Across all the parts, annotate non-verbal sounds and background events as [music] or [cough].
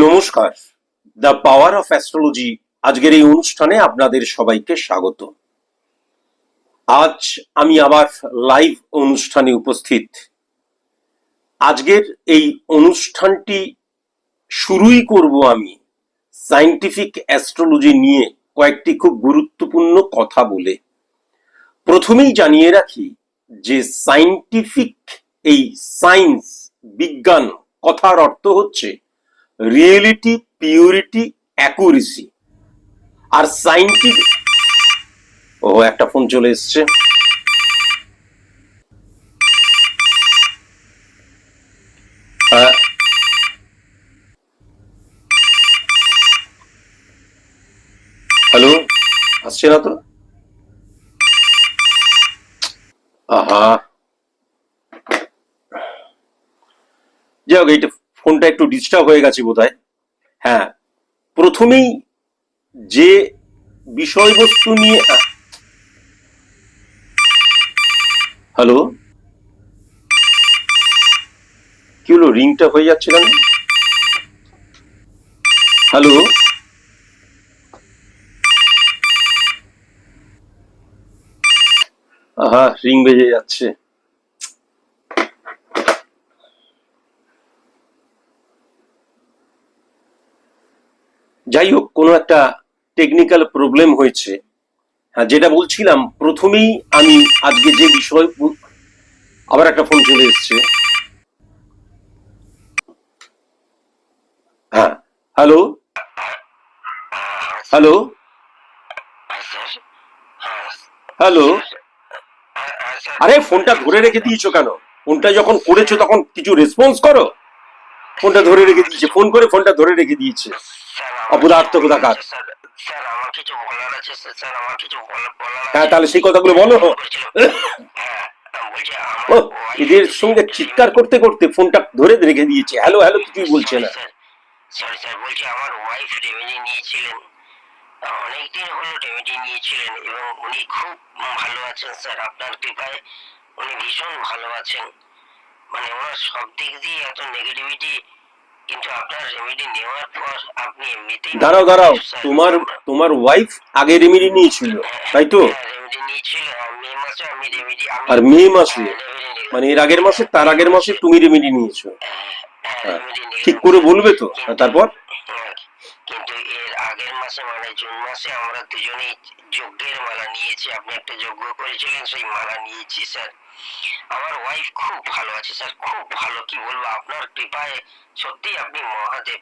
নমস্কার। The power of astrology আজকের এই অনুষ্ঠানে আপনাদের সবাইকে স্বাগত। আজ আমি আবার লাইভ অনুষ্ঠানে উপস্থিত। আজকের এই অনুষ্ঠানটি শুরুই করব আমি সায়েন্টিফিক অ্যাস্ট্রোলজি নিয়ে কয়েকটি খুব গুরুত্বপূর্ণ কথা বলে। প্রথমেই জানিয়ে রাখি যে সায়েন্টিফিক এই সায়েন্স বিজ্ঞান কথার অর্থ হচ্ছে রিয়েলিটি, পিউরিটি, অ্যাকুরেসি। আর সাইন্টিফিক ও, একটা ফোন চলে এসছে। হ্যালো, আসছে না তো? আহা। যাই হোক, এইটা ফোনটা একটু ডিস্টার্ব হয়ে গেছে বোধহয়। হ্যাঁ প্রথমেই যে বিষয়বস্তু নিয়ে হ্যালো কি হলো? রিংটা হয়ে যাচ্ছে কেন? হ্যালো আহা রিং বেজে যাচ্ছে। যাই হোক, কোনো একটা টেকনিক্যাল প্রবলেম হয়েছে। হ্যাঁ যেটা বলছিলাম, প্রথমেই আমি আজকে যে বিষয় আবার একটা ফোন চলে এসছে। হ্যাঁ হ্যালো হ্যালো হ্যালো আরে ফোনটা ধরে রেখে দিয়েছ কেন? ফোনটা যখন করেছ তখন কিছু রেসপন্স করো? ফোনটা ধরে রেখে দিয়েছে ফোন করে ফোনটা ধরে রেখে দিয়েছে। অপদার্থ কোথাকার। স্যার স্যার আমার কিছু বলার আছে স্যার স্যার আমার কিছু বলার হ্যাঁ তাহলে সেই কথাগুলো বলো। হ্যাঁ, এদের সঙ্গে চিৎকার করতে করতে ফোনটা ধরে রেখে দিয়েছে। হ্যালো হ্যালো কিছুই বলছে না। সরি স্যার বলছি আমার ওয়াইফ রেমেডি নিয়েছিলেন। অনেকদিন হলো রেমেডি নিয়েছিলেন এবং উনি খুব ভালো আছেন স্যার। আপনার কৃপায় উনি ভীষণ ভালো আছেন। মানে ওনার সব দিক দিয়ে এত নেগেটিভিটি কিন্তু আপনার রেমেডি নেওয়ার পর আপনি এমনিতেই দাঁড়াও দাঁড়াও। তোমার তোমার ওয়াইফ আগে রেমেডি নিয়েছিল তাই তো? হ্যাঁ, রেমেডি নিয়েছিল আর মে মাসে আমি রেমেডি আর মে মাসে? হ্যাঁ, রেমেডি নিলাম। মানে এর আগের মাসে? তার আগের মাসে তুমি রেমেডি নিয়েছো। হ্যাঁ, হ্যাঁ। ঠিক করে বলবে তো তারপর? হ্যাঁ, কিন্তু এর আগের মাসে মানে জুন মাসে আমরা দুজনেই যজ্ঞের মালা নিয়েছি। আপনি একটা যজ্ঞ করেছিলেন সেই মালা নিয়েছি স্যার। আমার ওয়াইফ খুব ভালো আছে স্যার খুব ভালো। কি বলব, আপনার কৃপায় সত্যি আপনি মহাদেব।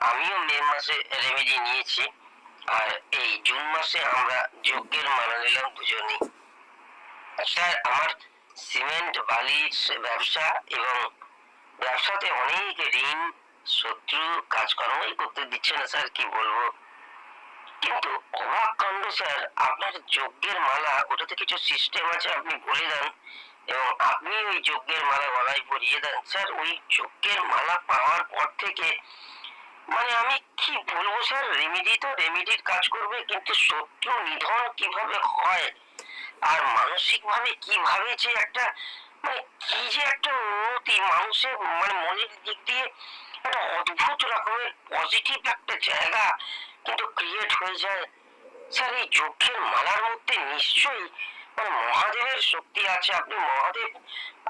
আমিও মে মাসে রেমেডি নিয়েছি। আর এই জুন মাসে আমরা যজ্ঞের মালা নিলাম দুজনেই। স্যার আমার সিমেন্ট বালির ব্যবসা এবং ব্যবসাতে অনেক ঋণ, শত্রু, কাজকর্মই করতে দিচ্ছে না স্যার কি বলব? কিন্তু অবাক স্যার, আপনার যজ্ঞের মালা, ওটাতে কিছু সিস্টেম আছে, আপনি বলে দেন। এবং আপনি ওই যজ্ঞের মালা গলায় পরিয়ে দেন। স্যার, ওই যজ্ঞের মালা পাওয়ার পর থেকে মানে আমি কি বলব স্যার রেমেডি তো রেমেডির কাজ করবে, কিন্তু শত্রু নিধন কীভাবে হয়? আর মানসিক ভাবে কীভাবে যে একটা মানে কি যে একটা উন্নতি, মানুষের মানে মনের দিক দিয়ে একটা অদ্ভুত রকমের পজিটিভ একটা জায়গা কিন্তু ক্রিয়েট হয়ে যায়। স্যার, এই যজ্ঞের মালার মধ্যে নিশ্চয়ই মানে মহাদেবের শক্তি আছে। আপনি মহাদেব,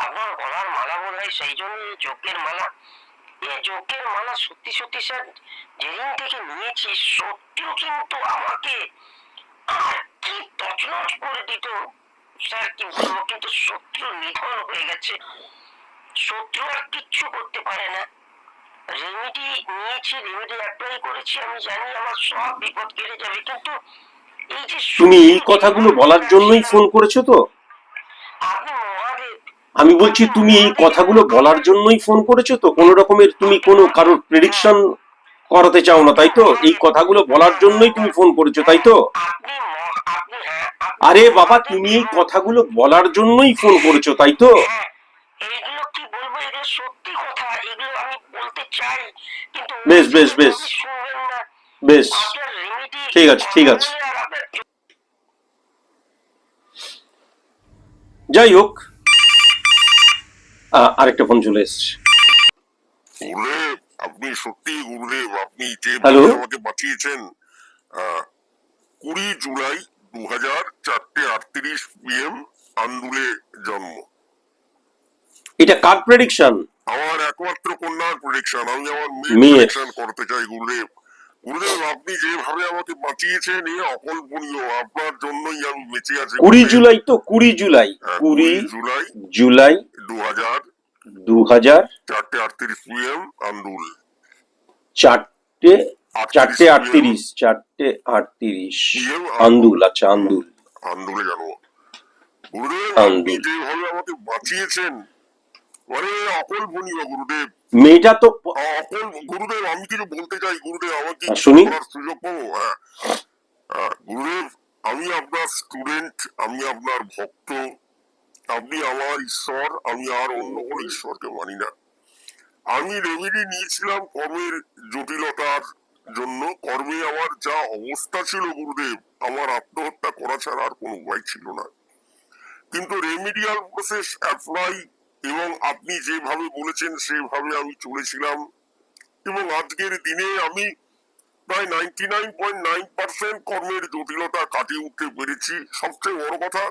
আপনার গলার মালা বোধ হয় সেই জন্য এই যজ্ঞের মালা। এই যজ্ঞের মালা সত্যি সত্যি স্যার, যেদিন থেকে নিয়েছি, সত্যিও কিন্তু আমাকে কি তছনছ করে দিত। স্যার কি বলব কিন্তু শত্রু নিধন হয়ে গেছে। শত্রু আর কিচ্ছু করতে পারে না। রেমেডি নিয়েছি রেমেডি অ্যাপ্লাই করেছি আমি জানি আমার সব বিপদ কেটে যাবে কিন্তু এই যে তুমি এই কথাগুলো বলার জন্যই ফোন করেছ তো। আমি বলছি তুমি এই কথাগুলো বলার জন্যই ফোন করেছ তো? কোনো রকমের তুমি কোনো কারোর প্রেডিকশন করাতে চাও না তাই তো? এই কথাগুলো বলার জন্যই তুমি ফোন করেছ তাই তো? হ্যাঁ আরে বাবা তুমি এই কথাগুলো বলার জন্যই ফোন করেছ তাই তো? হ্যাঁ, এইগুলো কি বলব? সত্যি আমি বলতে চাই কিন্তু বেশ, বেশ, বেশ। বেশ। ঠিক আছে, ঠিক আছে। যাই হোক আরেকটা ফোন চলে এসছে। আপনি সত্যি গুরুদেব আপনি যে আমাকে বাঁচিয়েছেন আহ, কুড়ি জুলাই দু হাজার চারটে আটত্রিশ পিএম আন্দুলে জন্ম। এটা কার প্রেডিকশন আমার একমাত্র কন্যার প্রেডিকশন আমি আমার মেয়ের। করতে চাই গুরুদেব। গুরুদেব আপনি যেভাবে আমাকে বাঁচিয়েছেন এ অকল্পনীয়। আপনার জন্যই আমি বেঁচে আছি। কুড়ি জুলাই তো কুড়ি জুলাই। হ্যাঁ, কুড়ি জুলাই জুলাই দু হাজার দু হাজার চারটে আটত্রিশ পিএম আন্দুল। চারটে চারটে 38 আটত্রিশ চারটে আটত্রিশ। আন্দুল। আচ্ছা আন্দুল। আন্দুলে জন্ম গুরুদেব। আপনি যেভাবে আমাকে বাঁচিয়েছেন মানে অকল্পনীয় গুরুদেব। মেয়েটা তো অকল গুরুদেব আমি কিছু বলতে চাই গুরুদেব আমাকে শুনি। সুযোগ পাবো হ্যাঁ। গুরুদেব আমি আপনার স্টুডেন্ট আমি আপনার ভক্ত আপনি আমার ঈশ্বর আমি আর অন্য কোনো ঈশ্বরকে মানি না। আমি রেমেডি নিয়েছিলাম কর্মের জটিলতার জন্য কর্মে আমার যা অবস্থা ছিল গুরুদেব আমার আত্মহত্যা করা ছাড়া আর কোনো উপায় ছিল না। কিন্তু রেমিডিয়াল প্রসেস অ্যাপ্লাই এবং আপনি যেভাবে বলেছেন, সেভাবে আমি চলেছিলাম। এবং আজকের দিনে আমি প্রায় ninety nine point nine percent কর্মের জটিলতা কাটিয়ে উঠতে পেরেছি। সবচেয়ে বড় কথা,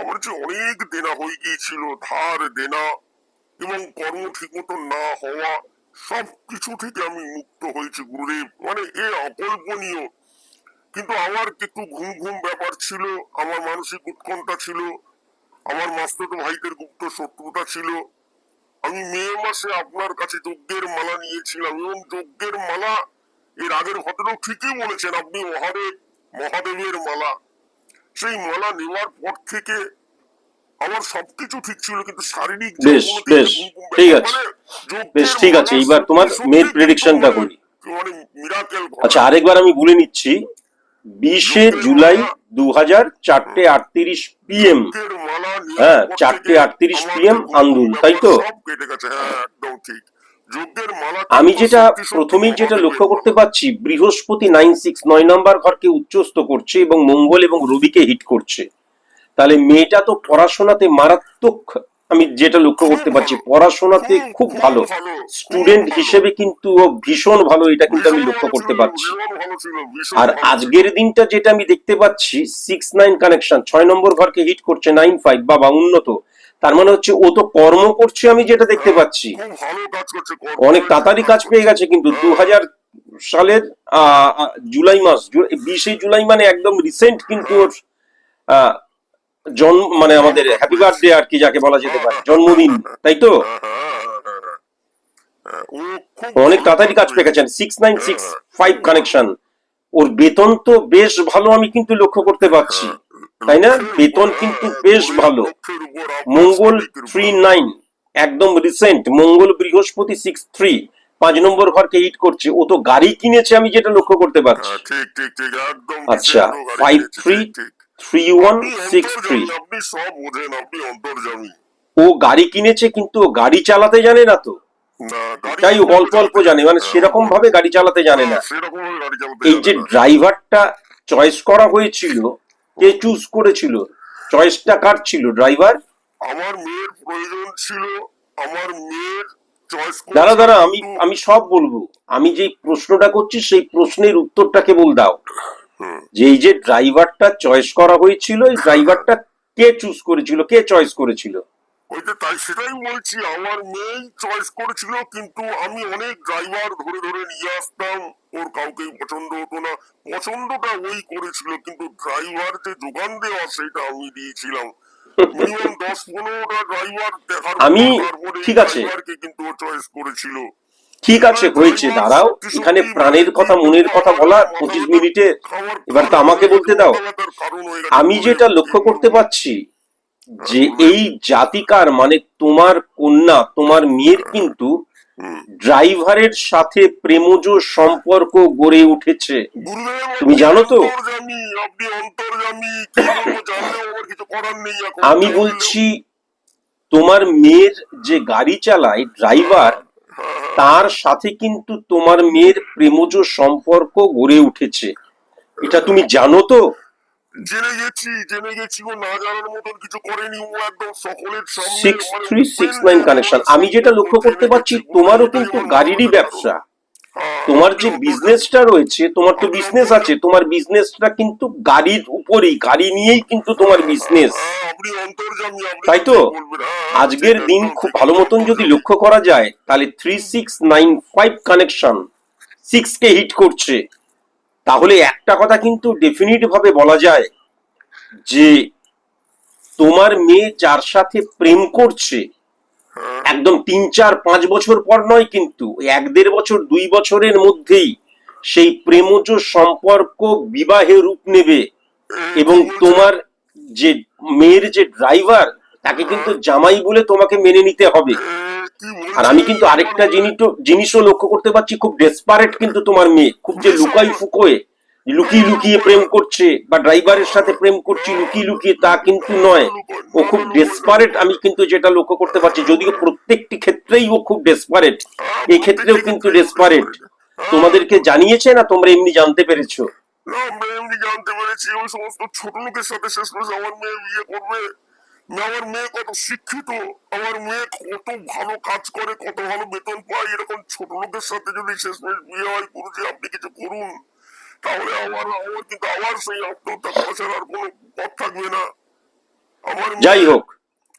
আমার যে অনেক দেনা হয়ে গিয়েছিল, ধার, দেনা এবং কর্ম ঠিক মতো না হওয়া সব কিছু থেকে আমি মুক্ত হয়েছি গুরুদেব। মানে এ অকল্পনীয়। কিন্তু আমার একটু ঘুম ঘুম ব্যাপার ছিল, আমার মানসিক উৎকণ্ঠা ছিল। আমার মাস্তুত ভাইদের গুপ্ত শত্রুতা ছিল। আমি মে মাসে আপনার কাছে যজ্ঞের মালা নিয়েছিলাম এবং যজ্ঞের মালা এর আগের ভদ্রলোক ঠিকই বলেছেন আপনি মহাদেব মহাদেবের মালা। সেই মালা নেওয়ার পর থেকে আমার সবকিছু ঠিক ছিল কিন্তু শারীরিক বেশ, অবনতি, বেশ, ঠিক আছে। মানে বেশ ঠিক আছে। এইবার তোমার মেয়ের সত্যি প্রেডিকশনটা করি। মানে আচ্ছা আরেকবার আমি বলে নিচ্ছি বিশে জুলাই দু হাজার চারটে আটত্রিশ পিএম হ্যাঁ, চারটে আটত্রিশ আমার PM যে আন্দুল, তাই তো? আমি যেটা প্রথমেই যেটা লক্ষ্য করতে। পারছি বৃহস্পতি নাইন সিক্স নয় নম্বর ঘরকে উচ্চস্থ করছে এবং মঙ্গল এবং রবিকে হিট করছে তাহলে মেয়েটা তো পড়াশোনাতে মারাত্মক আমি যেটা লক্ষ্য করতে পারছি পড়াশোনাতে খুব ভালো। স্টুডেন্ট হিসেবে কিন্তু ও ভীষণ ভালো এটা কিন্তু আমি লক্ষ্য করতে পারছি। আর আজকের দিনটা যেটা আমি দেখতে পাচ্ছি সিক্স নাইন কানেকশন ছয় নম্বর ঘরকে হিট করছে নাইন ফাইভ বাবা উন্নত। তার মানে হচ্ছে ও তো কর্ম করছে আমি যেটা দেখতে পাচ্ছি। অনেক তাড়াতাড়ি কাজ পেয়ে গেছে কিন্তু দু হাজার সালের জুলাই মাস বিশে জুলাই মানে একদম রিসেন্ট কিন্তু ওর আহ, জন্ম মানে আমাদের হ্যাপি বার্থডে আর কি যাকে বলা যেতে পারে জন্মদিন তাই তো অনেক তাড়াতাড়ি কাজ পেয়ে করেছে। Six nine six five connection ওর বেতন তো বেশ ভালো আমি কিন্তু লক্ষ্য করতে পারছি তাই না? বেতন কিন্তু বেশ ভালো। মঙ্গল। থ্রি নাইন একদম recent Mangal Brihaspati six three পাঁচ নম্বর ঘরকে হিট করছে ও তো গাড়ি কিনেছে আমি যেটা লক্ষ্য করতে পারছি আচ্ছা, বিশেষ লোক আর five কি, three ঠিক, ঠিক। থ্রি ওয়ান সিক্স থ্রি আপনি সব বোঝেন আপনি অন্তর্জামী ও গাড়ি কিনেছে কিন্তু গাড়ি চালাতে জানে না তো। তাই অল্প অল্প জানে মানে সেরকম ভাবে গাড়ি চালাতে জানে না। এই যে ড্রাইভারটা চয়েস করা হয়েছিল কে চুজ করেছিল? চয়েসটা কার ছিল ড্রাইভার? আমার মেয়ের প্রয়োজন ছিল আমার মেয়ের চয়েস দাঁড়া দাঁড়া আমি আমি সব বলব। আমি যে প্রশ্নটা করছি সেই প্রশ্নের উত্তরটা কেবল দাও। যে এই যে ড্রাইভারটা চয়েস করা হয়েছিল এই ড্রাইভারটা কে চুজ করেছিল কে চয়েস করেছিল? ওই তাই সেটাই বলছি আমার মেয়েই চয়েস করেছিল কিন্তু আমি অনেক ড্রাইভার ধরে ধরে নিয়ে আসতাম ওর কাউকেই পছন্দ হতো না। পছন্দটা ওই করেছিল কিন্তু ড্রাইভার যে যোগান দেওয়া সেটা আমি দিয়েছিলাম। মিনিমাম দশ পনেরোটা ড্রাইভার দেখার আমি- ঠিক আছে। কিন্তু ও চয়েস করেছিল। ঠিক আছে, হয়েছে, দাঁড়াও। এখানে প্রাণের কথা, মনের কথা বলা পঁচিশ মিনিটে। এবার তো আমাকে বলতে দাও, আমি যেটা লক্ষ্য করতে পারছি যে এই জাতিকার মানে তোমার কন্যা, তোমার মেয়ের কিন্তু ড্রাইভারের সাথে প্রেমজ সম্পর্ক গড়ে উঠেছে। তুমি জানো তো? আমি বলছি, তোমার মেয়ের যে গাড়ি চালায়, ড্রাইভার তার সাথে কিন্তু তোমার মেয়ের প্রেমজ সম্পর্ক গড়ে উঠেছে। এটা তুমি জানো তো? জেনে গেছি জেনে গেছি ও না জানার মতন কিছু করেনি ও একদম সকলের সামনে সিক্স মানে থ্রি সিক্স open নাইন দিয়ে কানেকশন আমি যেটা লক্ষ্য করতে পারছি তোমারও কিন্তু গাড়িরই ব্যবসা। তোমার যে। বিজনেসটা রয়েছে তোমার তো বিজনেস আছে তোমার বিজনেসটা কিন্তু গাড়ির উপরেই গাড়ি নিয়েই কিন্তু তোমার বিজনেস তাই তো? হ্যাঁ, আজকের দিন খুব ভালো মতন যদি লক্ষ্য করা যায় তাহলে three six nine five connection six কে হিট করছে তাহলে একটা কথা কিন্তু ডেফিনিট ভাবে বলা যায় যে তোমার মেয়ে যার সাথে প্রেম করছে একদম তিন, চার, পাঁচ বছর পর নয় কিন্তু এক, দেড় বছর, দুই বছরের মধ্যেই সেই প্রেমজ সম্পর্ক বিবাহে রূপ নেবে এবং তোমার যে মেয়ের যে ড্রাইভার, তাকে কিন্তু জামাই বলে তোমাকে মেনে নিতে হবে? আর আমি কিন্তু আরেকটা জিনিস জিনিসও লক্ষ্য করতে পারছি, খুব ডেসপারেট কিন্তু তোমার মেয়ে, খুব যে লুকাই ফুকোয় লুকিয়ে লুকিয়ে প্রেম করছে বা ড্রাইভারের সাথে প্রেম করছে, লুকিয়ে লুকিয়ে তা কিন্তু নয়। ও খুব ডেসপারেট আমি কিন্তু যেটা লক্ষ্য করতে পারছি, যদিও প্রত্যেকটি ক্ষেত্রেই ও খুব ডেসপারেট এই ক্ষেত্রেও কিন্তু ডেসপারেট তোমাদেরকে জানিয়েছে না তোমরা এমনি জানতে পেরেছ? না, আমরা এমনি জানতে পেরেছি, ওই সমস্ত ছোট লোকের সাথে শেষ মেশ আমার মেয়ে বিয়ে করবে। আমার মেয়ে কত শিক্ষিত, আমার মেয়ে কত ভালো কাজ করে, কত ভালো বেতন পায়। এরকম ছোট লোকের সাথে যদি শেষ মেশ বিয়ে গুরুজি আপনি কিছু করুন। তাহলে আমার আমার কিন্তু আবার সেই আত্মহত্যা করা ছাড়া আর কোনো পথ থাকবে না। আমার যাই হোক।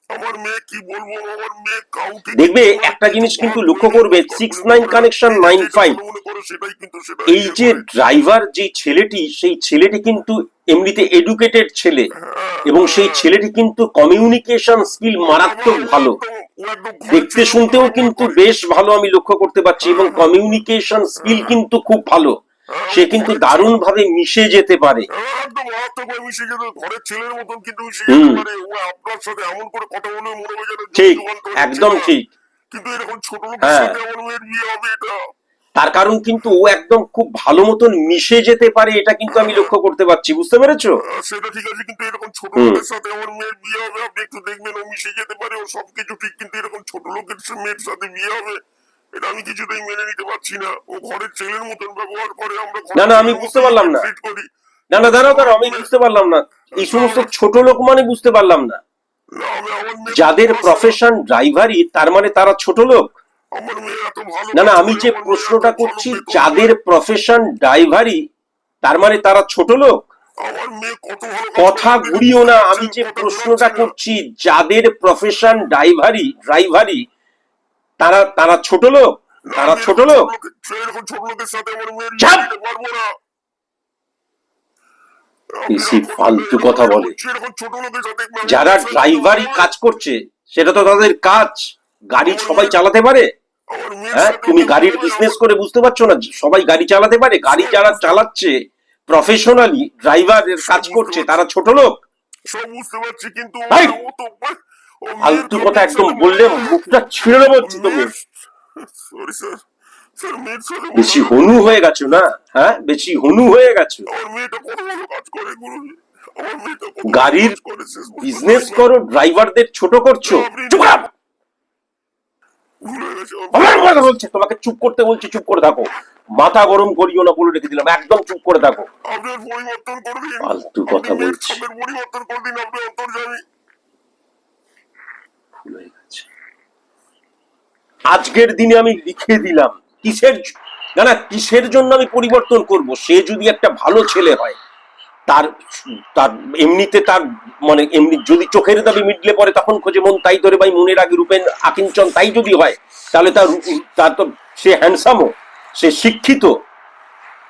আমার মেয়ে কি বলব? আমার মেয়ে কাউকে দেখবে একটা জিনিস কিন্তু লক্ষ্য করবে, 69 connection 95 মনে করে সেটাই কিন্তু সেটা এই যে ড্রাইভার যে ছেলেটি সেই ছেলেটি কিন্তু এমনিতে এডুকেটেড ছেলে এবং সেই ছেলেটি কিন্তু কমিউনিকেশন স্কিল মারাত্মক ভালো। দেখতে শুনতেও কিন্তু বেশ ভালো আমি লক্ষ্য করতে পারছি এবং কমিউনিকেশন স্কিল কিন্তু খুব ভালো। সে কিন্তু দারুণ ভাবে মিশে যেতে পারে। একদম মিশে যেত ঘরের ছেলের মতন কিন্তু মিশে যেতে পারে। ও আপনার সাথে এমন করে কথা বলে মনে হবে যেন ঠিক একদম ঠিক। কিন্তু এরকম ছোট লোকের হ্যাঁ। সাথে আমার মেয়ের বিয়ে হবে এটা। তার কারণ কিন্তু ও একদম খুব ভালো মতন মিশে যেতে পারে এটা কিন্তু আমি লক্ষ্য করতে পারছি। বুঝতে পেরেছ? সেটা ঠিক আছে কিন্তু এরকম ছোট। লোকের সাথে আমার মেয়ের বিয়ে হবে। আপনি একটু দেখবেন ও মিশে যেতে পারে ও সবকিছু ঠিক। কিন্তু এরকম ছোট লোকের মেয়ের সাথে বিয়ে হবে। এটা আমি কিছুতেই মেনে নিতে পারছি না। ও ঘরের ছেলের মতন ব্যবহার করে আমরা না, না, আমি বুঝতে পারলাম না। না না দাঁড়াও দাঁড়াও আমি বুঝতে পারলাম না। এই সমস্ত ছোট লোক মানে বুঝতে পারলাম না। যাদের প্রফেশন ড্রাইভারই তার মানে তারা ছোট লোক। না না আমি যে প্রশ্নটা করছি যাদের প্রফেশন ড্রাইভারই তার মানে তারা ছোট লোক। কথা ঘুরিও না আমি যে প্রশ্নটা করছি যাদের প্রফেশন ড্রাইভারই ড্রাইভারই তারা তারা ছোট লোক তারা ছোট লোক। ফালতু কথা বলে। যারা ড্রাইভারই কাজ করছে সেটা তো তাদের কাজ। গাড়ি সবাই চালাতে পারে? হ্যাঁ? তুমি গাড়ির বিজনেস করে বুঝতে পারছ না? সবাই গাড়ি চালাতে পারে? গাড়ি যারা চালাচ্ছে প্রফেশনালি ড্রাইভারের কাজ করছে তারা ছোট লোক। সব বুঝতে পারছি কিন্তু ফালতু কথা একদম বললে মুখটা ছিঁড়ে নেব তুমি। সরি স্যার বেশি হনু হয়ে গেছো না? হ্যাঁ? বেশি হনু হয়ে গেছো? গাড়ির বিজনেস করো ড্রাইভারদের ছোট করছ। আমার কথা বলছে তোমাকে চুপ করতে বলছি চুপ করে থাকো। মাথা গরম করিও না বলে রেখে দিলাম একদম চুপ করে থাকো। ফালতু কথা বলছি। ছাপের পরিবর্তন করে দিন আপনি অন্তর্জামী ভুল হয়ে গেছে। আজকের দিনে আমি লিখে দিলাম, কিসের না না, কিসের জন্য আমি পরিবর্তন করব সে যদি একটা ভালো ছেলে হয়, তার তার এমনিতে তার মানে এমনি যদি চোখের দাবি মিটলে পরে তখন খোঁজে মন তাই ধরে ভাই মনের আগে রূপেন আকিঞ্চন তাই যদি হয়, তাহলে তার তার তো, সে হ্যান্ডসামও সে শিক্ষিত,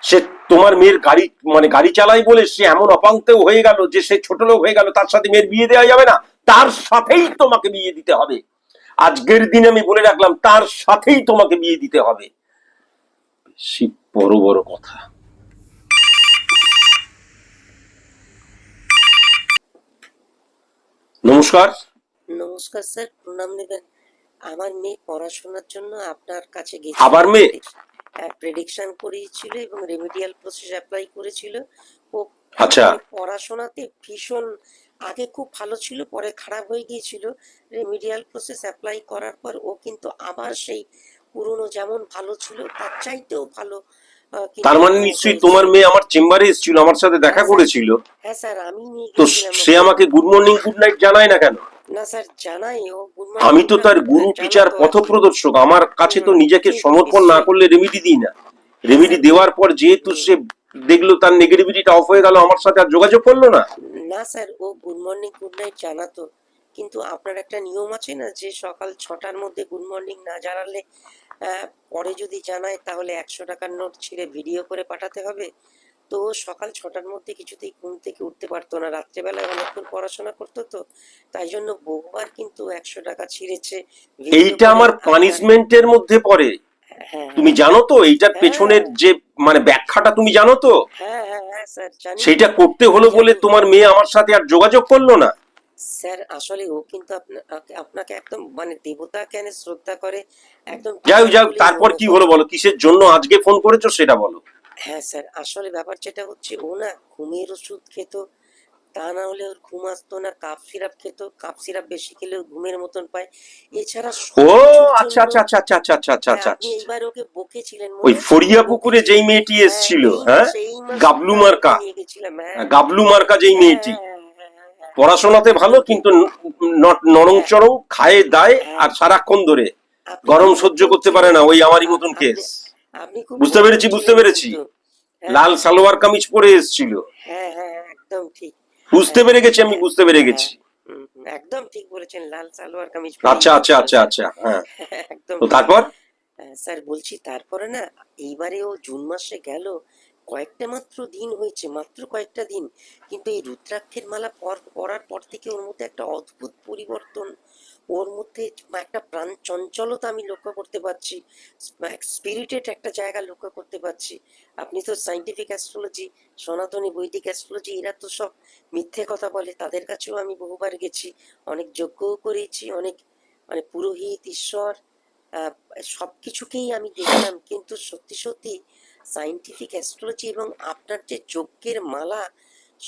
সে তোমার মেয়ের গাড়ি মানে গাড়ি চালায় বলে সে এমন অপাঙ্ক্তেও হয়ে গেল যে সে ছোট লোক হয়ে গেল, তার সাথে মেয়ের বিয়ে দেওয়া যাবে না তার সাথেই তোমাকে বিয়ে দিতে হবে। আজকের দিনে আমি বলে রাখলাম তার সাথেই তোমাকে বিয়ে দিতে হবে। বড় বড় কথা। নমস্কার। নমস্কার স্যার প্রণাম নেবেন। আমার মেয়ে পড়াশোনার জন্য আপনার কাছে গেছে আবার মেয়ে? প্রেডিকশন করিয়েছিল এবং রেমিডিয়াল প্রসেস অ্যাপ্লাই করেছিল। ও আচ্ছা। পড়াশোনাতে ভীষণ আগে খুব ভালো ছিল পরে খারাপ হয়ে গিয়েছিল। রেমিডিয়াল প্রসেস অ্যাপ্লাই করার পর ও কিন্তু আবার সেই পুরনো যেমন ভালো ছিল তার চাইতেও ভালো তার মানে নিশ্চয়ই তোমার মেয়ে আমার চেম্বারে এসেছিল আমার সাথে দেখা করেছিল? হ্যাঁ স্যার আমি তো সে আমাকে গুড মর্নিং গুড নাইট জানায় না কেন? না স্যার জানাই ও। আমি তো তার গুরু টিচার পথপ্রদর্শক আমার কাছে তো নিজেকে সমর্পণ না করলে রেমিডি দিই না। রেমিডি দেওয়ার পর যেহেতু সে দেখল তার নেগেটিভিটিটা অফ হয়ে গেল আমার সাথে আর যোগাযোগ করল না? না স্যার ও গুড মর্নিং গুড নাইট জানাতো। কিন্তু আপনার একটা নিয়ম আছে না যে সকাল ছটার মধ্যে গুড মর্নিং না জানালে পরে যদি জানায় তাহলে একশো টাকার নোট ছিঁড়ে ভিডিও করে পাঠাতে হবে। তো সকাল ছটার মধ্যে কিছুতেই ঘুম থেকে উঠতে পারতো না। রাত্রেবেলায় অনেকক্ষণ পড়াশোনা করতো তো তাই জন্য বহুবার কিন্তু একশো টাকা ছিঁড়েছে এইটা আমার পানিশমেন্টের মধ্যে পড়ে। হ্যাঁ তুমি জানো তো এইটার পেছনের যে মানে ব্যাখ্যাটা তুমি জানো তো? সেটা হ্যাঁ হ্যাঁ স্যার জানি। করতে হলো বলে তোমার মেয়ে আমার সাথে আর যোগাযোগ করল না। স্যার আসলে ও কিন্তু আপনা- আপনাকে একদম মানে দেবতা কেন শ্রদ্ধা করে একদম যাই হোক, যাই তারপর কি হলো বলো? কিসের জন্য আজকে ফোন করেছ সেটা বলো। হ্যাঁ স্যার আসলে ব্যাপার যেটা হচ্ছে ও না ঘুমের ওষুধ খেত তা না হলে ওর ঘুম আসতো না কাপ সিরাপ খেত কাপ সিরাপ বেশি খেলেও ঘুমের মতন পায়। এছাড়া ও আচ্ছা আচ্ছা আচ্ছা আচ্ছা আচ্ছা আচ্ছা আচ্ছা হ্যাঁ, আপনি এইবার ওকে বকেছিলেন ওই ফরিয়া পুকুরে যেই মেয়েটি এসেছিল হ্যাঁ? মাসে- এই মাসে গাবলু মার্কা। হ্যাঁ। গাবলু মার্কা যেই মেয়েটি। হ্যাঁ, হ্যাঁ, হ্যাঁ, হ্যাঁ, হ্যাঁ। পড়াশোনাতে ভালো কিন্তু নরম চরম খায় দায় আর সারাক্ষণ ধরে। গরম সহ্য করতে পারে না ওই আমারই মতন কেস। বুঝতে পেরেছি, বুঝতে পেরেছি। হ্যাঁ, লাল সালোয়ার কামিজ পরে এসেছিল। হ্যাঁ হ্যাঁ একদম ঠিক। বুঝতে পেরে গেছি আমি বুঝতে পেরে গেছি। হুম, হুম, একদম ঠিক বলেছেন লাল সালোয়ার কামিজ আচ্ছা আচ্ছা আচ্ছা আচ্ছা হ্যাঁ। [laughs] একদম তো তারপর? হ্যাঁ, স্যার বলছি তারপরে না এইবারে ও জুন মাসে গেল কয়েকটা মাত্র দিন হয়েছে মাত্র কয়েকটা দিন। কিন্তু এই রুদ্রাক্ষের মালা পর পরার পর থেকে ওর মধ্যে একটা অদ্ভুত পরিবর্তন ওর মধ্যে একটা প্রাণ চঞ্চলতা আমি লক্ষ্য করতে পারছি স্পিরিটেড একটা জায়গা লক্ষ্য করতে পারছি। আপনি তো সাইন্টিফিক অ্যাস্ট্রোলজি সনাতনী বৈদিক অ্যাস্ট্রোলজি এরা তো সব মিথ্যে কথা বলে, তাদের কাছেও আমি বহুবার গেছি, অনেক যজ্ঞও করেছি, অনেক মানে পুরোহিত, ঈশ্বর সব কিছুকেই আমি দেখলাম, কিন্তু সত্যি সত্যি সাইন্টিফিক অ্যাস্ট্রোলজি এবং আপনার যে যজ্ঞের মালা,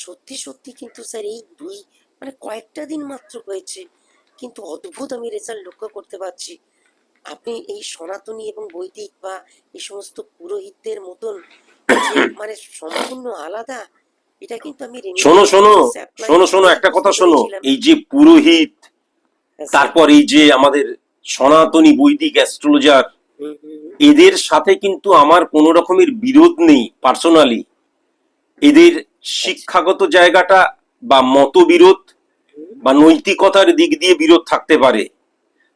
সত্যি সত্যি কিন্তু স্যার এই দুই মানে কয়েকটা দিন মাত্র হয়েছে। কিন্তু অদ্ভুত আমি রেজাল্ট লক্ষ্য করতে পারছি। আপনি এই সনাতনী এবং বৈদিক বা এই সমস্ত পুরোহিতদের মতন মানে সম্পূর্ণ আলাদা এটা কিন্তু আমি শোনো শোনো শোনো শোনো একটা কথা শোনো। এই যে পুরোহিত তারপর এই যে আমাদের সনাতনী বৈদিক অ্যাস্ট্রোলজার। এদের সাথে কিন্তু আমার কোনো রকমের বিরোধ নেই পার্সোনালি এদের শিক্ষাগত জায়গাটা বা মতবিরোধ বা নৈতিকতার দিক দিয়ে বিরোধ থাকতে পারে।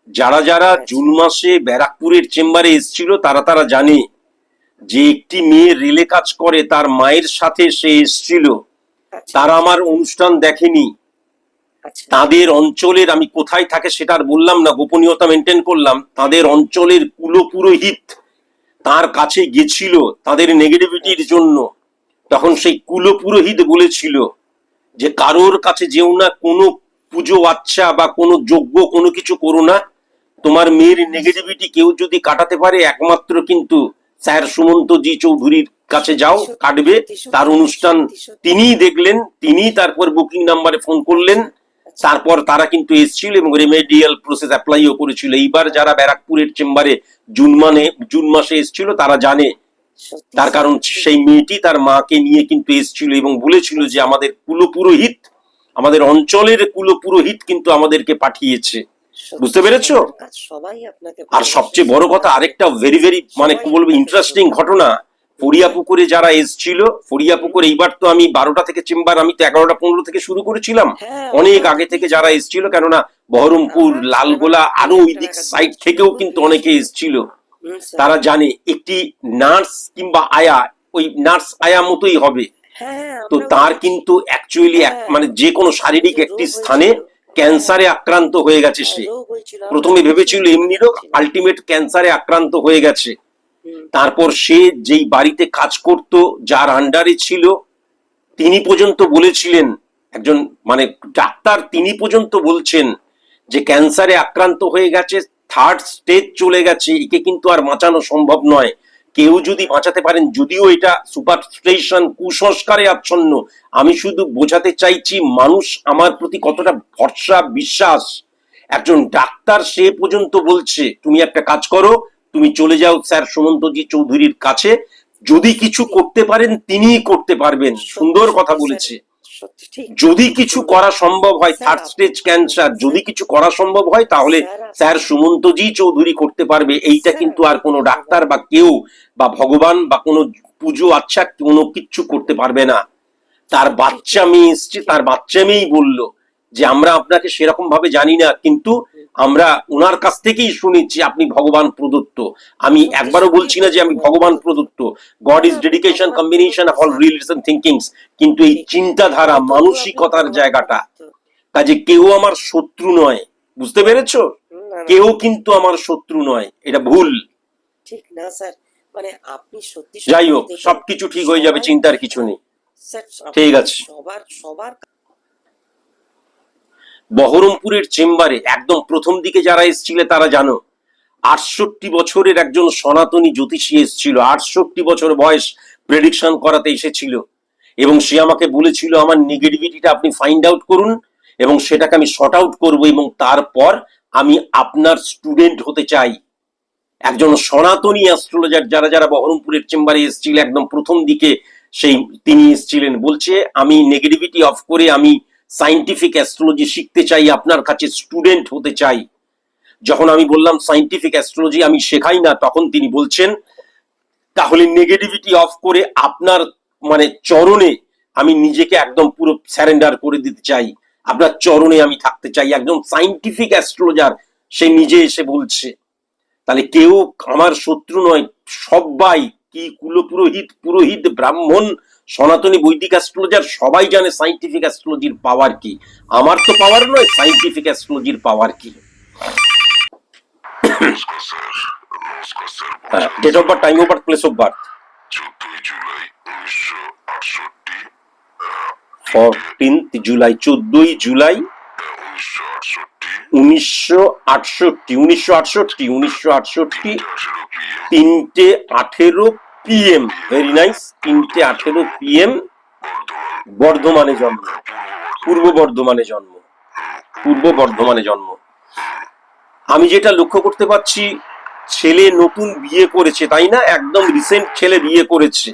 যারা যারা জুন মাসে ব্যারাকপুরের চেম্বারে এসেছিল তারা তারা জানে যে একটি মেয়ে রেলে কাজ করে তার মায়ের সাথে সে এসেছিল। আচ্ছা, তারা আমার অনুষ্ঠান দেখেনি। আচ্ছা। তাদের অঞ্চলের আমি কোথায় থাকে সেটা আর বললাম না গোপনীয়তা মেনটেন করলাম তাদের অঞ্চলের কুলপুরোহিত তার কাছে গেছিল তাদের নেগেটিভিটির জন্য। তখন সেই কুলপুরোহিত বলেছিল যে কারোর কাছে যেও না কোনো পুজো আচ্ছা বা কোনো যোগ্য কোনো কিছু করো না। তোমার মেয়ের নেগেটিভিটি কেউ যদি কাটাতে পারে একমাত্র কিন্তু স্যার সুমন্ত জি চৌধুরীর কাছে যাও কাটবে। তার অনুষ্ঠান তিনিই দেখলেন তিনিই তারপর বুকিং নাম্বারে ফোন করলেন। তারপর তারা কিন্তু এসেছিল এবং রেমেডিয়াল প্রসেস অ্যাপ্লাইও করেছিল। এইবার যারা ব্যারাকপুরের চেম্বারে জুন মানে জুন মাসে এসেছিল তারা জানে তার কারণ সেই মেয়েটি তার মাকে নিয়ে কিন্তু এসেছিল এবং বলেছিল যে আমাদের কুলপুরোহিত আমাদের অঞ্চলের কুলপুরোহিত কিন্তু আমাদেরকে পাঠিয়েছে। বুঝতে পেরেছ? আর সবচেয়ে বড় কথা আরেকটা ভেরি ভেরি মানে কি বলব ইন্টারেস্টিং ঘটনা ফরিয়াপুকুরে যারা এসছিল ফরিয়াপুকুর এইবার তো আমি বারোটা থেকে চেম্বার আমি তো এগারোটা পনেরো থেকে শুরু করেছিলাম। হ্যাঁ, অনেক আগে থেকে যারা এসছিল কেননা বহরমপুর লালগোলা আরও ওই দিক সাইড থেকেও কিন্তু অনেকে এসছিল। তারা জানে একটি নার্স কিংবা আয়া ওই নার্স আয়া মতোই হবে। হ্যাঁ, হ্যাঁ, তো তার কিন্তু অ্যাকচুয়ালি হ্যাঁ। মানে যে কোনো শারীরিক একটি স্থানে ক্যান্সারে আক্রান্ত হয়ে গেছে সে। প্রথমে ভেবেছিল এমনি রোগ আলটিমেট ক্যান্সারে আক্রান্ত হয়ে গেছে। তারপর সে যেই বাড়িতে কাজ করত যার আন্ডারে ছিল তিনি পর্যন্ত বলেছিলেন একজন মানে ডাক্তার তিনি পর্যন্ত বলছেন যে ক্যান্সারে আক্রান্ত হয়ে গেছে থার্ড স্টেজ চলে গেছে একে কিন্তু আর বাঁচানো সম্ভব নয়। কেউ যদি বাঁচাতে পারেন যদিও এটা সুপারস্টেশন কুসংস্কারে আচ্ছন্ন আমি শুধু বোঝাতে চাইছি মানুষ আমার প্রতি কতটা ভরসা বিশ্বাস। একজন ডাক্তার সে পর্যন্ত বলছে তুমি একটা কাজ করো তুমি চলে যাও স্যার সুমন্তজি চৌধুরীর কাছে। যদি কিছু করতে পারেন তিনিই করতে পারবেন। সুন্দর কথা বলেছে। যদি কিছু করা সম্ভব হয় থার্ড স্টেজ ক্যান্সার যদি কিছু করা সম্ভব হয় তাহলে স্যার, সুমন্তজি চৌধুরী করতে পারবে। এইটা কিন্তু আর কোনো ডাক্তার বা কেউ বা ভগবান বা কোনো পুজো আচ্ছা কোনো কিচ্ছু করতে পারবে না। তার বাচ্চা মেয়ে এসছে তার বাচ্চা মেয়েই বলল যে আমরা আপনাকে সেরকম ভাবে জানি না কিন্তু আমরা ওনার কাছ থেকেই শুনেছি আপনি ভগবান প্রদত্ত। আমি একবারও বলছি না যে আমি ভগবান প্রদত্ত। God is dedication combination of all relation thinkings কিন্তু এই চিন্তাধারা মানসিকতার জায়গাটা কাজে কেউ আমার শত্রু নয়। বুঝতে পেরেছ? কেউ কিন্তু আমার শত্রু নয়। এটা ভুল। ঠিক না স্যার। মানে আপনি সত্যি যাই হোক সবকিছু ঠিক হয়ে যাবে চিন্তার কিছু নেই। ঠিক আছে। সবার সবার বহরমপুরের চেম্বারে একদম প্রথম দিকে যারা এসেছিলে তারা জানো, আটষট্টি বছরের একজন সনাতনী জ্যোতিষী এসেছিল, আটষট্টি বছর বয়স প্রেডিকশন করাতে এসেছিল। এবং সে আমাকে বলেছিল, আমার নেগেটিভিটিটা আপনি ফাইন্ড আউট করুন এবং সেটাকে আমি শর্ট আউট করব এবং তারপর আমি আপনার স্টুডেন্ট হতে চাই। একজন সনাতনী অ্যাস্ট্রোলজার যারা যারা বহরমপুরের চেম্বারে এসেছিল, একদম প্রথম দিকে সেই তিনি এসেছিলেন। বলছে, আমি নেগেটিভিটি অফ করে আমি সাইন্টিফিক অ্যাস্ট্রোলজি শিখতে চাই, আপনার কাছে স্টুডেন্ট হতে চাই। যখন আমি বললাম সাইন্টিফিক অ্যাস্ট্রোলজি আমি শেখাই না, তখন তিনি বলছেন, তাহলে নেগেটিভিটি অফ করে আপনার মানে চরণে আমি নিজেকে একদম পুরো স্যারেন্ডার করে দিতে চাই। আপনার চরণে আমি থাকতে চাই, একজন সাইন্টিফিক অ্যাস্ট্রোলজার সে নিজে এসে বলছে। তাহলে কেউ আমার শত্রু নয়, সবাই কি কুলপুরোহিত, পুরোহিত, ব্রাহ্মণ সনাতনী বৈদিক অ্যাস্ট্রোলজার সবাই জানে সাইন্টিফিক অ্যাস্ট্রোলজির পাওয়ার কি। আমার তো পাওয়ার নয় সাইন্টিফিক অ্যাস্ট্রোলজির পাওয়ার কি? Date of birth time of birth place of birth fourteenth July চোদ্দই জুলাই উনিশশো আটষট্টি উনিশশো আটষট্টি উনিশশো আটষট্টি, তিনটে আঠেরো পিএম ভেরি নাইস তিনটে আঠেরো পিএম বর্ধমানে জন্ম। পূর্ব বর্ধমানে জন্ম। পূর্ব বর্ধমানে জন্ম। আমি যেটা লক্ষ্য করতে পারছি, ছেলে নতুন বিয়ে করেছে, তাই না? একদম রিসেন্ট ছেলে বিয়ে করেছে।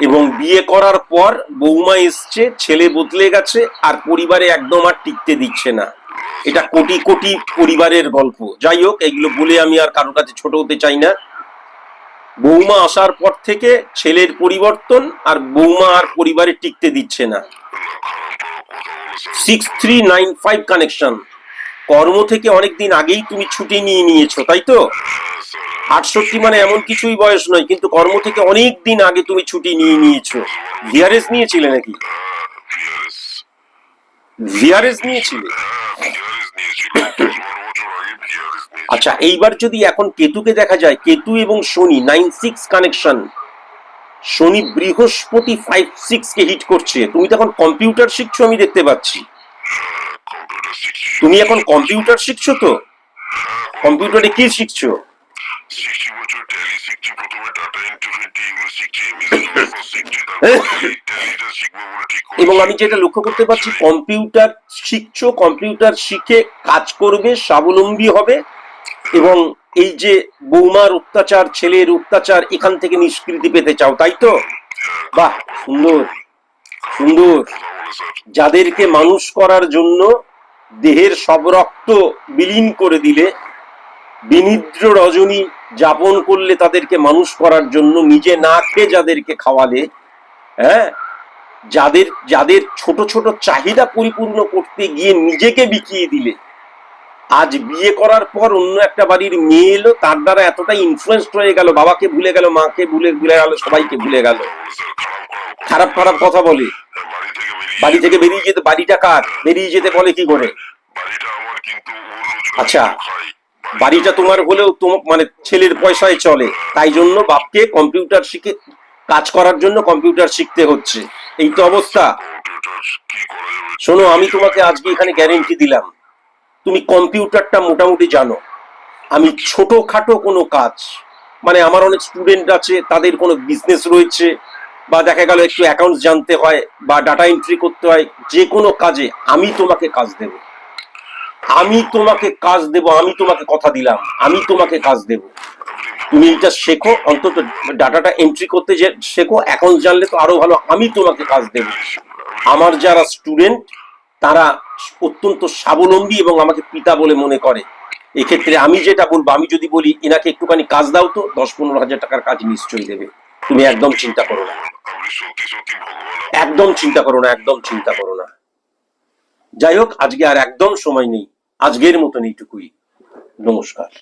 এবং বিয়ে করার পর বৌমা এসছে, ছেলে বদলে গেছে, আর পরিবারে একদম আর টিকতে দিচ্ছে না। এটা কোটি কোটি পরিবারের গল্প। যাই হোক, এগুলো বলে আমি আর কারোর কাছে ছোট হতে চাই না। বৌমা আসার পর থেকে ছেলের পরিবর্তন আর বৌমা আর পরিবারে টিকতে দিচ্ছে না। Six three nine five connection কর্ম থেকে অনেকদিন আগেই তুমি ছুটি নিয়ে নিয়েছো, তাই তো? আটষট্টি মানে এমন কিছুই বয়স নয়, কিন্তু কর্ম থেকে অনেক দিন আগে তুমি ছুটি নিয়ে নিয়েছো। ভিআরএস নিয়েছিলে নাকি? ভিআরএস নিয়েছিলে হ্যাঁ ভিআরএস নিয়েছিল দশ বারো বছর আগে ভিআরএস নিয়েছিল আচ্ছা এইবার যদি এখন কেতুকে দেখা যায়, কেতু এবং Shani nine six connection Shani Brihaspati five six কে হিট করছে। তুমি তো এখন কম্পিউটার শিখছো, আমি দেখতে পাচ্ছি। তুমি এখন কম্পিউটার শিখছো তো? কম্পিউটারে কি শিখছো। এবং আমি যেটা লক্ষ্য করতে পারছি কম্পিউটার শিখছো কম্পিউটার শিখে কাজ করবে, স্বাবলম্বী হবে। এবং এই যে বৌমার অত্যাচার, ছেলের অত্যাচার এখান থেকে নিষ্কৃতি পেতে চাও, তাই তো? বাহ, সুন্দর সুন্দর। যাদেরকে মানুষ করার জন্য দেহের সব রক্ত বিলীন করে দিলে, বিনিদ্র রজনী যাপন করলে তাদেরকে মানুষ করার জন্য নিজে না খেয়ে যাদেরকে খাওয়ালে হ্যাঁ? যাদের যাদের ছোট ছোট চাহিদা পরিপূর্ণ করতে গিয়ে নিজেকে বিকিয়ে দিলে আজ বিয়ে করার পর অন্য একটা বাড়ির মেয়ে এলো, তার দ্বারা এতটা ইনফ্লুয়েসড হয়ে গেল, বাবাকে ভুলে গেল, মাকে ভুলে ভুলে গেল, সবাইকে ভুলে গেল। খারাপ খারাপ কথা বলে। বাড়ি থেকে বেরিয়ে যেতে, বাড়িটা কার? বেরিয়ে যেতে বলে কি করে? আচ্ছা। বাড়িটা তোমার হলেও মানে ছেলের পয়সায় চলে, তাই জন্য বাপকে কম্পিউটার শিখে, কাজ করার জন্য কম্পিউটার শিখতে হচ্ছে। এই তো অবস্থা। শোনো, আমি তোমাকে আজকে এখানে গ্যারেন্টি দিলাম। তুমি কম্পিউটারটা মোটামুটি জানো। আমি ছোটখাটো কোনো কাজ মানে আমার অনেক স্টুডেন্ট আছে, তাদের কোনো বিজনেস রয়েছে, বা দেখা গেল একটু অ্যাকাউন্টস জানতে হয়, বা ডাটা এন্ট্রি করতে হয়, যে কোনো কাজে আমি তোমাকে কাজ দেব। আমি তোমাকে কাজ দেব, আমি তোমাকে কথা দিলাম, আমি তোমাকে কাজ দেব। তুমি এটা শেখো, অন্তত ডাটাটা এন্ট্রি করতে যে শেখো অ্যাকাউন্ট জানলে তো আরও ভালো, আমি তোমাকে কাজ দেব। আমার যারা স্টুডেন্ট তারা অত্যন্ত স্বাবলম্বী এবং আমাকে পিতা বলে মনে করে। এক্ষেত্রে আমি যেটা বলব, আমি যদি বলি, এনাকে একটুখানি কাজ দাও তো, দশ পনেরো হাজার টাকার কাজ নিশ্চয়ই দেবে। তুমি একদম চিন্তা করো না। একদম চিন্তা করো না, একদম চিন্তা করো না। যাই হোক, আজকে আর একদম সময় নেই। আজকের মতন এইটুকুই। নমস্কার।